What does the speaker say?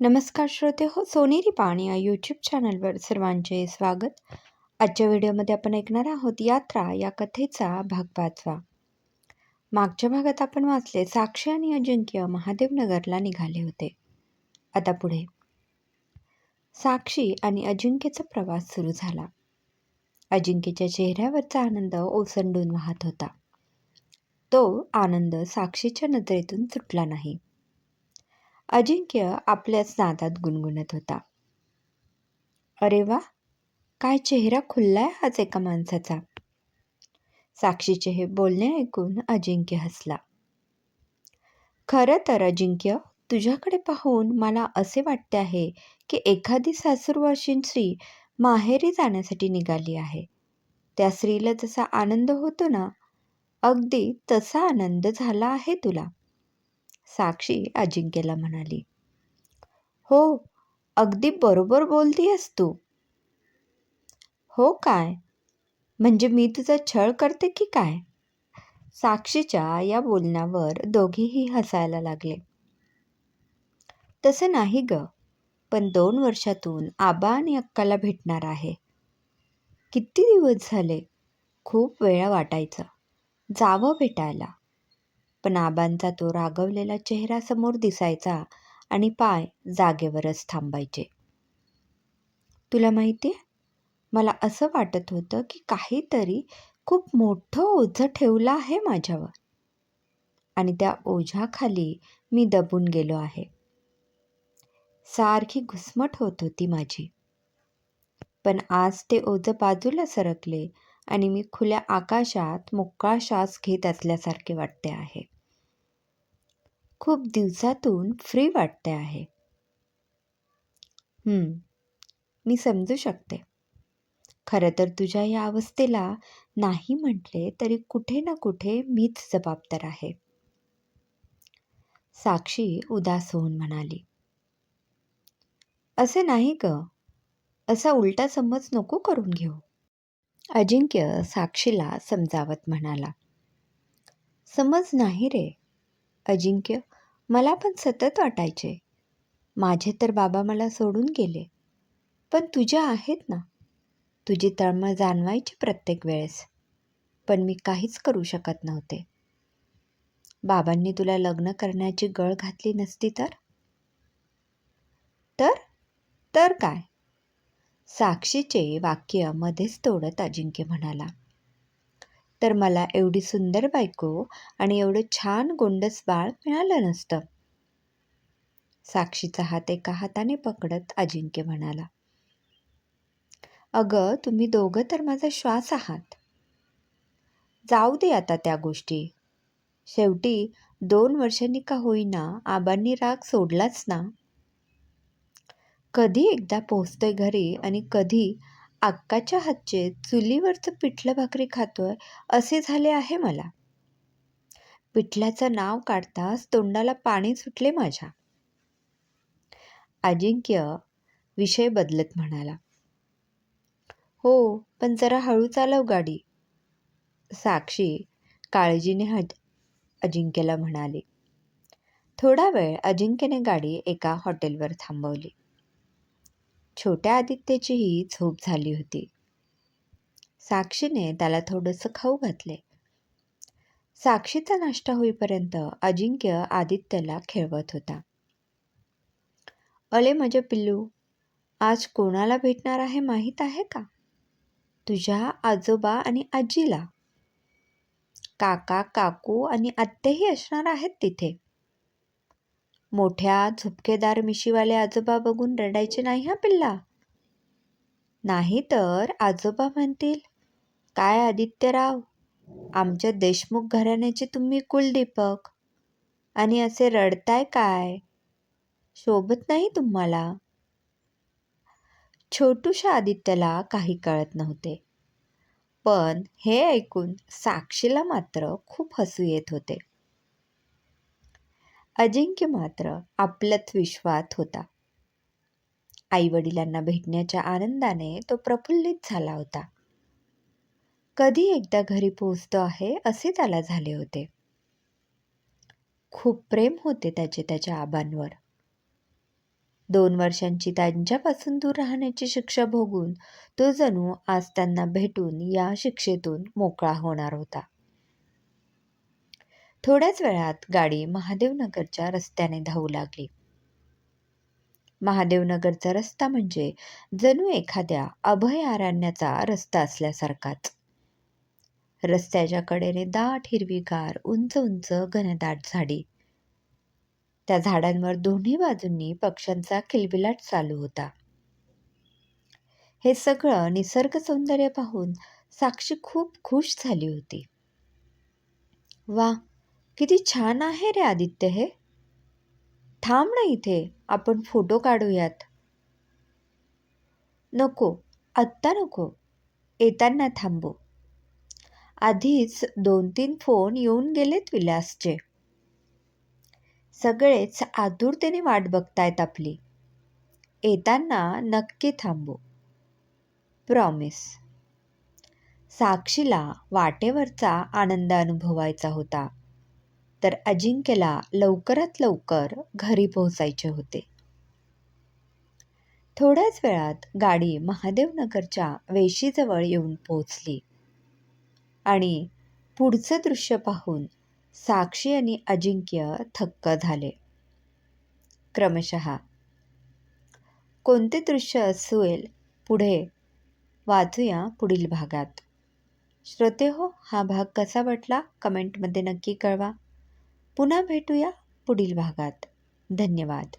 नमस्कार श्रोते हो सोनेरी पाणी या यूट्यूब चॅनलवर सर्वांचे स्वागत. आजच्या व्हिडिओमध्ये आपण ऐकणार आहोत यात्रा या कथेचा भाग पाचवा. मागच्या भागात आपण वाचले साक्षी आणि अजिंक्य महादेवनगरला निघाले होते. आता पुढे. साक्षी आणि अजिंक्यचा प्रवास सुरू झाला. अजिंक्यच्या चेहऱ्यावरचा आनंद ओसंडून वाहत होता. तो आनंद साक्षीच्या नजरेतून सुटला नाही. अजिंक्य आपल्याच नादात गुणगुणत होता. अरे वा काय चेहरा खुल्लाय हाच एका माणसाचा. साक्षीचे हे बोलणे ऐकून अजिंक्य हसला. खरं तर अजिंक्य तुझ्याकडे पाहून मला असे वाटते आहे की एखादी सासूरवाशीन स्त्री माहेरी जाण्यासाठी निघाली आहे. त्या स्त्रीला जसा आनंद होतो ना अगदी तसा आनंद झाला आहे तुला. साक्षी अजिंक्यला म्हणाली. हो अगदी बरोबर बोलतीयस तू. हो काय? म्हणजे मी तुझा छळ करते की काय? साक्षीच्या या बोलण्यावर दोघेही हसायला लागले. तसं नाही ग पण दोन वर्षातून आबा आणि अक्काला भेटणार आहे. किती दिवस झाले? खूप वेळा वाटायचं. जावं भेटायला. पण आबांचा तो रागवलेला चेहरा समोर दिसायचा आणि पाय जागेवरच थांबायचे. तुला माहिती आहे मला असं वाटत होतं की काहीतरी खूप मोठं ओझं ठेवलं आहे माझ्यावर. आणि त्या ओझ्याखाली मी दबून गेलो आहे. सारखी घुसमट होत होती माझी. पण आज ते ओझं बाजूला सरकले आणि मी खुल्या आकाशात मोकळा श्वास घेत असल्यासारखे वाटते आहे. खूप दिवसातून फ्री वाटते आहे. मी समजू शकते. खरं तर तुझ्या या अवस्थेला नाही म्हटले तरी कुठे ना कुठे मीच जबाबदार आहे. साक्षी उदास होऊन म्हणाली. असे नाही ग. असा उलटा समज नको करून घेऊ. अजिंक्य साक्षीला समजावत म्हणाला. समज नाही रे अजिंक्य. मला पण सतत वाटायचे. माझे तर बाबा मला सोडून गेले. पण तुझ्या आहेत ना. तुझी तळमळ जाणवायची प्रत्येक वेळेस. पण मी काहीच करू शकत नव्हते. बाबांनी तुला लग्न करण्याची गळ घातली नसती तर? तर? तर काय? साक्षीचे वाक्य मध्येच तोडत अजिंक्य म्हणाला. तर मला एवढी सुंदर बायको आणि एवढं छान गोंडस बाळ मिळालं नसतं. साक्षीचा हात एका हाताने पकडत अजिंक्य म्हणाला अगं तुम्ही दोघं तर माझा श्वास आहात. जाऊ दे आता त्या गोष्टी. शेवटी दोन वर्षांनी का होईना आबांनी राग सोडलाच ना. कधी एकदा पोहोचतोय घरी आणि कधी अक्काच्या हातचे चुलीवरचं पिठलं भाकरी खातोय असे झाले आहे मला. पिठल्याचं नाव काढताच तोंडाला पाणी सुटले माझ्या. अजिंक्य विषय बदलत म्हणाला. हो पण जरा हळू चालव गाडी. साक्षी काळजीने हज अजिंक्यला म्हणाली. थोडा वेळ अजिंक्यने गाडी एका हॉटेलवर थांबवली. छोट्या आदित्यचीही झोप झाली होती. साक्षीने त्याला थोडंसं खाऊ घातले. साक्षीचा नाश्ता होईपर्यंत अजिंक्य आदित्यला खेळवत होता. अले माझ्या पिल्लू आज कोणाला भेटणार आहे माहीत आहे का? तुझ्या आजोबा आणि आजीला. काका काकू आणि आत्याही असणार आहेत तिथे. मोठ्या झुपकेदार मिशीवाले आजोबा बघून रडायचे नाही हा पिल्ला? नाही तर आजोबा म्हणतील काय आदित्यराव आमच्या देशमुख घराण्याचे तुम्ही कुलदीपक आणि असे रडताय काय? शोभत नाही तुम्हाला? छोटूशा आदित्यला काही कळत नव्हते. पण हे ऐकून साक्षीला मात्र खूप हसू येत होते. अजिंक्य मात्र आपल्यात विश्वात होता. आईवडिलांना भेटण्याच्या आनंदाने तो प्रफुल्लित झाला होता. कधी एकदा घरी पोहोचतो आहे असे त्याला झाले होते. खूप प्रेम होते त्याचे त्याच्या आबांवर. दोन वर्षांची त्यांच्यापासून दूर राहण्याची शिक्षा भोगून तो जणू आज त्यांना भेटून या शिक्षेतून मोकळा होणार होता. थोड्याच वेळात गाडी महादेवनगरच्या रस्त्याने धावू लागली. महादेवनगरचा रस्ता म्हणजे जणू एखाद्या अभयारण्याचा रस्ता असल्यासारखाच. रस्त्याच्या कडेने दाट हिरवीगार उंच उंच घनदाट झाडी. त्या झाडांवर दोन्ही बाजूंनी पक्ष्यांचा किलबिलाट चालू होता. हे सगळं निसर्ग सौंदर्य पाहून साक्षी खूप खुश झाली होती. वा किती छान आहे रे आदित्य हे. थांब ना इथे आपण फोटो काढूयात. नको आत्ता नको येताना थांबू. आधीच दोन तीन फोन येऊन गेलेत विलासचे. सगळेच आतुरतेने वाट बघतायत आपली. येताना नक्की थांबू. प्रॉमिस साक्षीला वाटेवरचा आनंद अनुभवायचा होता. तर अजिंक्यला लवकरात लवकर घरी पोहोचायचे होते. थोड्याच वेळात गाडी महादेवनगरच्या वेशीजवळ येऊन पोहोचली आणि पुढचं दृश्य पाहून साक्षी आणि अजिंक्य थक्क झाले. क्रमशः कोणते दृश्य असेल पुढे वाचूया पुढील भागात. श्रोते हो हा भाग कसा वाटला? कमेंटमध्ये नक्की कळवा. पुन्हा भेटूया पुढील भागात. धन्यवाद.